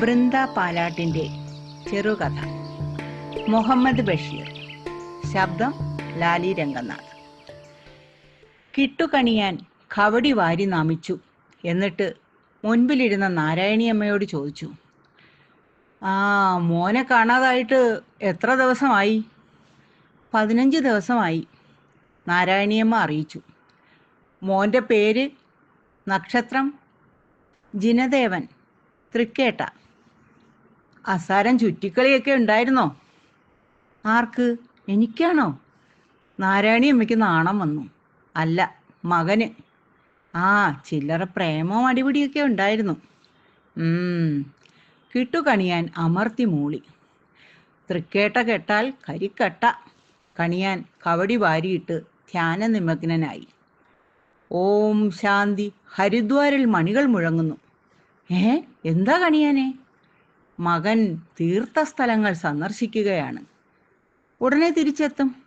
ബൃന്ദ പാലാട്ടിന്റെ ചെറുകഥ. മുഹമ്മദ് ബഷീർ. ശബ്ദം ലാലി രംഗനാഥ്. കിട്ടുകണിയാൻ കവടി വാരി നാമിച്ചു. എന്നിട്ട് മുൻപിലിരുന്ന നാരായണിയമ്മയോട് ചോദിച്ചു ആ മോനെ കാണാതായിട്ട് എത്ര ദിവസമായി? പതിനഞ്ച് ദിവസമായി നാരായണിയമ്മ അറിയിച്ചു. മോന്റെ പേര് നക്ഷത്രം ജിനദേവൻ തൃക്കേട്ട. അസാരം ചുറ്റിക്കളിയൊക്കെ ഉണ്ടായിരുന്നോ? ആർക്ക്? എനിക്കാണോ? നാരായണി അമ്മയ്ക്ക് നാണം വന്നു. അല്ല മകന്. ആ ചില്ലറ പ്രേമവും അടിപിടിയൊക്കെ ഉണ്ടായിരുന്നു. കിട്ടുകണിയാൻ അമർത്തി മൂളി. തൃക്കേട്ട കെട്ടാൽ കരിക്കട്ട. കണിയാൻ കവടി വാരിയിട്ട് ധ്യാന നിമഗ്നനായി. ഓം ശാന്തി ഹരിദ്വാരിൽ മണികൾ മുഴങ്ങുന്നു. ഏ എന്താ കണിയാനെ? മകൻ തീർത്ഥസ്ഥലങ്ങൾ സന്ദർശിക്കുകയാണ്. ഉടനെ തിരിച്ചെത്തും.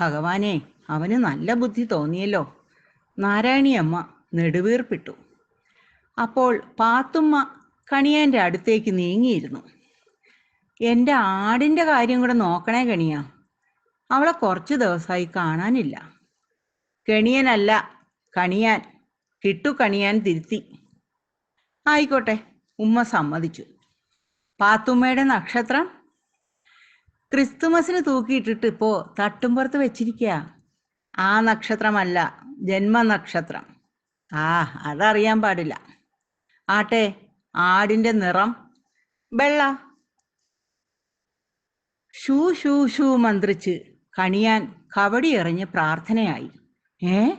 ഭഗവാനെ അവന് നല്ല ബുദ്ധി തോന്നിയല്ലോ. നാരായണിയമ്മ നെടുവീർപ്പിട്ടു. അപ്പോൾ പാത്തുമ്മ കണിയാന്റെ അടുത്തേക്ക് നീങ്ങിയിരുന്നു. എന്റെ ആടിന്റെ കാര്യം കൂടെ നോക്കണേ കണിയ. അവളെ കുറച്ച് ദിവസമായി കാണാനില്ല. കെണിയനല്ല കണിയാൻ കിട്ടു കണിയാൻ തിരുത്തി. ആയിക്കോട്ടെ ഉമ്മ സമ്മതിച്ചു. പാത്തുമ്മയുടെ നക്ഷത്രം? ക്രിസ്തുമസിന് തൂക്കിയിട്ടിട്ട് ഇപ്പോ തട്ടുംപുറത്ത് വെച്ചിരിക്കുക ആ നക്ഷത്രമല്ല ജന്മനക്ഷത്രം. ആ അതറിയാൻ പാടില്ല. ആട്ടെ ആടിന്റെ നിറം. വെള്ള. ഷൂ ഷൂ ഷൂ മന്ത്രിച്ച് കണിയാൻ കവടി എറിഞ്ഞ് പ്രാർത്ഥനയായി. ഏ?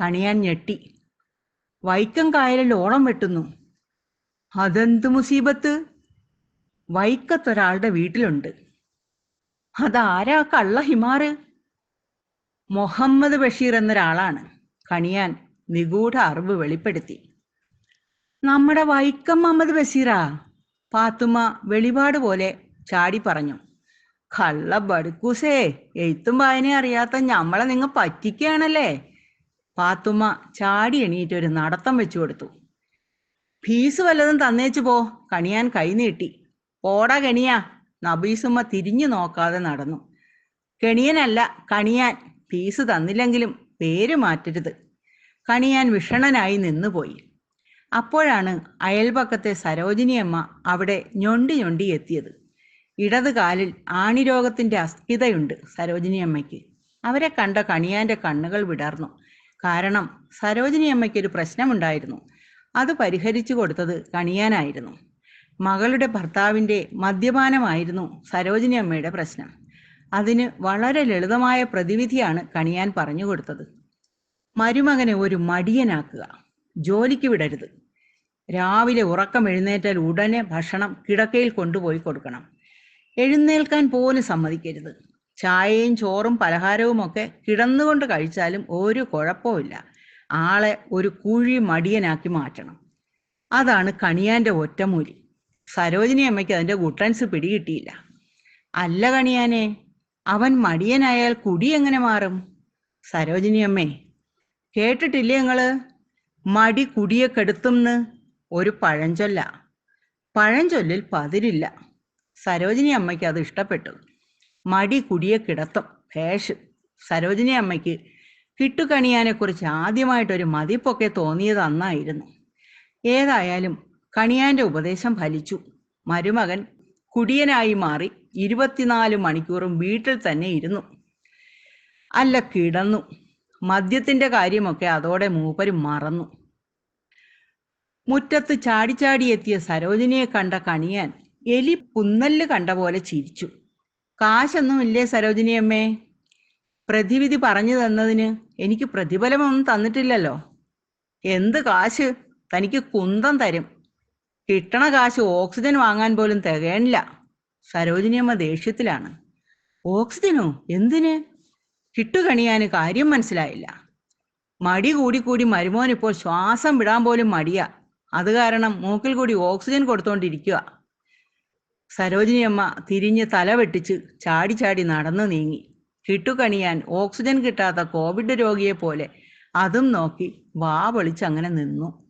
കണിയാൻ ഞെട്ടി. വൈക്കം കായലിൽ ഓളം വെട്ടുന്നു. അതെന്ത് മുസീബത്ത്? വൈക്കത്തൊരാളുടെ വീട്ടിലുണ്ട്. അതാരാ കള്ള ഹിമാറ് മുഹമ്മദ് ബഷീർ എന്നൊരാളാണ് കണിയാൻ നിഗൂഢ അറിവ് വെളിപ്പെടുത്തി. നമ്മുടെ വൈക്കം മുഹമ്മദ് ബഷീറാ പാത്തുമ്മ വെളിപാട് പോലെ ചാടി പറഞ്ഞു. കള്ള ബടുക്കൂസേ എഴുത്തും വായനയും അറിയാത്ത ഞമ്മളെ നിങ്ങൾ പറ്റിക്കുകയാണല്ലേ? പാത്തുമ്മ ചാടി എണീറ്റ് ഒരു നടത്തം വെച്ചു കൊടുത്തു ഫീസ് വല്ലതും തന്നേച്ചു പോ കണിയാൻ കൈ നീട്ടി. പോടാ കെണിയ. നബീസുമ്മ തിരിഞ്ഞു നോക്കാതെ നടന്നു. കെണിയനല്ല കണിയാൻ. ഫീസ് തന്നില്ലെങ്കിലും പേര് മാറ്റരുത്. കണിയാൻ വിഷണനായി നിന്നുപോയി. അപ്പോഴാണ് അയൽപക്കത്തെ സരോജിനിയമ്മ അവിടെ ഞൊണ്ടി ഞൊണ്ടി എത്തിയത്. ഇടത് കാലിൽ ആണിരോഗത്തിന്റെ അസ്ഥിതയുണ്ട് സരോജിനിയമ്മയ്ക്ക് അവരെ കണ്ട കണിയാന്റെ കണ്ണുകൾ വിടർന്നു. കാരണം സരോജിനിയമ്മയ്ക്ക് ഒരു പ്രശ്നമുണ്ടായിരുന്നു. അത് പരിഹരിച്ചു കൊടുത്തത് കണിയാനായിരുന്നു. മകളുടെ ഭർത്താവിന്റെ മദ്യപാനമായിരുന്നു സരോജിനി അമ്മയുടെ പ്രശ്നം. അതിന് വളരെ ലളിതമായ പ്രതിവിധിയാണ് കണിയാൻ പറഞ്ഞു കൊടുത്തത്. മരുമകനെ ഒരു മടിയനാക്കുക. ജോലിക്ക് വിടരുത്. രാവിലെ ഉറക്കം എഴുന്നേറ്റാൽ ഉടനെ ഭക്ഷണം കിടക്കയിൽ കൊണ്ടുപോയി കൊടുക്കണം. എഴുന്നേൽക്കാൻ പോലും സമ്മതിക്കരുത്. ചായയും ചോറും പലഹാരവും ഒക്കെ കിടന്നുകൊണ്ട് കഴിച്ചാലും ഒരു കുഴപ്പമില്ല ആളെ ഒരു കുഴി മടിയനാക്കി മാറ്റണം. അതാണ് കണിയാന്റെ ഒറ്റമൂലി. സരോജിനി അമ്മയ്ക്ക് അതിന്റെ ഗുട്ടൻസ് പിടികിട്ടിയില്ല. അല്ല കണിയാനെ അവൻ മടിയനായാൽ കുടി എങ്ങനെ മാറും? സരോജിനി അമ്മേ കേട്ടിട്ടില്ലേ ഞങ്ങൾ? മടി കുടിയെ കെടുത്തുംന്ന് ഒരു പഴഞ്ചൊല്ല. പഴഞ്ചൊല്ലിൽ പതിരില്ല. സരോജിനി അമ്മയ്ക്ക് അത് ഇഷ്ടപ്പെട്ടു. മടി കുടിയെ കിടത്തും ഭേഷ്. സരോജിനി അമ്മയ്ക്ക് കിട്ടുകണിയാനെ കുറിച്ച് ആദ്യമായിട്ടൊരു മതിപ്പൊക്കെ തോന്നിയത് അന്നായിരുന്നു. ഏതായാലും കണിയാന്റെ ഉപദേശം ഫലിച്ചു. മരുമകൻ കുടിയനായി മാറി ഇരുപത്തിനാല് മണിക്കൂറും വീട്ടിൽ തന്നെ ഇരുന്നു. അല്ല കിടന്നു. മദ്യത്തിന്റെ കാര്യമൊക്കെ അതോടെ മൂപ്പരും മറന്നു. മുറ്റത്ത് ചാടിച്ചാടി എത്തിയ സരോജിനിയെ കണ്ട കണിയാൻ എലി പുന്നല്ല് കണ്ട പോലെ ചിരിച്ചു. കാശൊന്നുമില്ലേ സരോജിനിയമ്മേ പ്രതിവിധി പറഞ്ഞു തന്നതിന് എനിക്ക് പ്രതിഫലമൊന്നും തന്നിട്ടില്ലല്ലോ. എന്ത് കാശ്? തനിക്ക് കുന്തം തരും. കിട്ടണ കാശ് ഓക്സിജൻ വാങ്ങാൻ പോലും തികയണില്ല സരോജിനിയമ്മ ദേഷ്യത്തിലാണ്. ഓക്സിജനോ? എന്തിന്? കിട്ടുകണിയാന് കാര്യം മനസ്സിലായില്ല. മടി കൂടി കൂടി മരുമോൻ ഇപ്പോൾ ശ്വാസം വിടാൻ പോലും മടിയാ. അത് കാരണം മൂക്കിൽ കൂടി ഓക്സിജൻ കൊടുത്തോണ്ടിരിക്കുക സരോജിനിയമ്മ തിരിഞ്ഞ് തല വെട്ടിച്ച് ചാടി ചാടി നടന്നു നീങ്ങി. കിട്ടുകണിയാൻ ഓക്സിജൻ കിട്ടാത്ത കോവിഡ് രോഗിയെ പോലെ അതും നോക്കി വാ പൊളിച്ച് അങ്ങനെ നിന്നു.